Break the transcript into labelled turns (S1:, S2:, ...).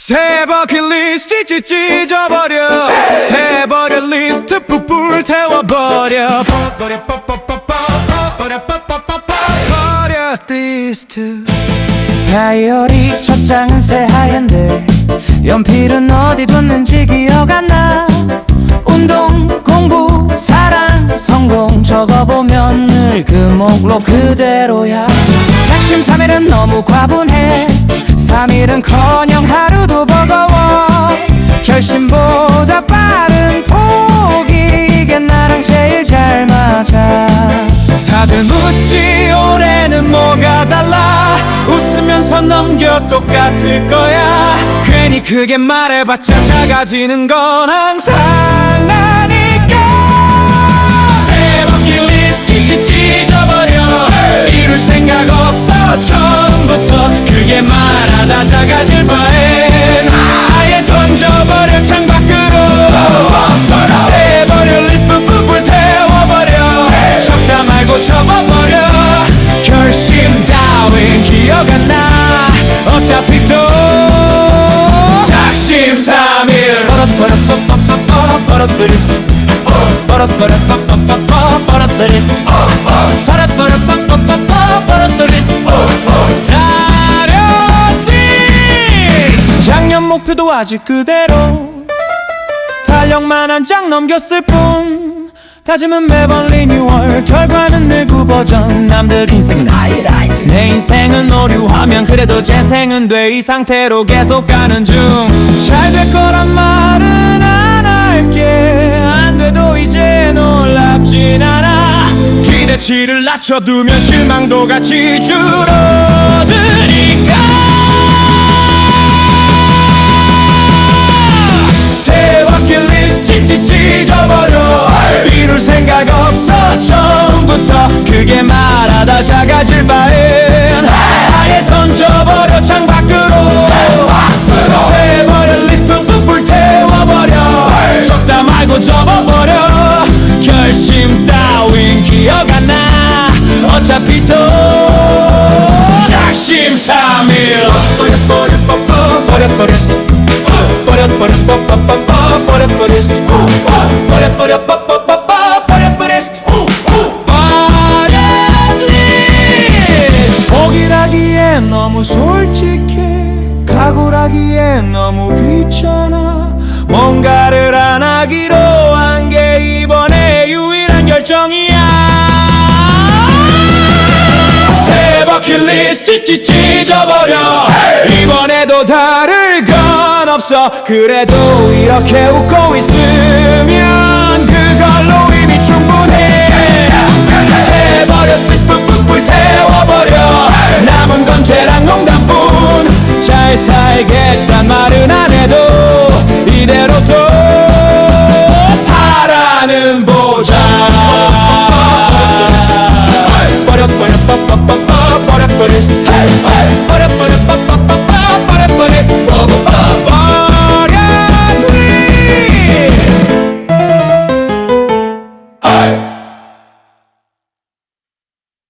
S1: 새 버킷리스트 찢 찢어버려. 새 버킷리스트 뿔뿔 태워버려 버려 버려. 버려 리스트.
S2: 다이어리 첫 장은 새하얀데 연필은 어디 뒀는지 기억 안 나. 운동, 공부, 사랑, 성공 적어보면 늘 그 목록 그대로야. 작심삼일은 너무 과분해 삼일은커녕 하루도 버거워. 결심보다 빠른 포기 이게 나랑 제일 잘 맞아.
S1: 다들 묻지 올해는 뭐가 달라. 웃으면서 넘겨 똑같을 거야. 괜히 크게 말해봤자 작아지는 건 항상 나니까 버릇버릇 버릇버릇 버릇리스트 버릇버릇버릇버릇 버릇리스트 버릇버릇버릇 버릇리스트 작년 목표도 아직 그대로 달력만 한 장 넘겼을 뿐. 다짐은 매번 리뉴얼 결과는 늘 구버전. 남들 인생은 하이라이트 내 인생은 오류하면 그래도 재생은 돼. 이 상태로 계속 가는 중. 잘 될 거란 말은 안 할게. 안 돼도 이제 놀랍진 않아. 기대치를 낮춰두면 실망도 같이 줄어드니까. 새 버킷리스트 찢- 찢어버려. 이룰 생각 없어. 처음부터 크게 말하다 작아질 바엔. 아예 던져버려 버려 버려 버려 버려 버리스트 버려 버려 버려 버려 버리스트 버려리스트 포기라기엔 너무 솔직해 각오라기엔 너무 귀찮아 뭔가를 안 하기로 한 게 이번에 유일한 결정이야. 새 버킷리스트 찢- 찢어버려. 이번에도 건 그래도 이렇게 웃고 있으면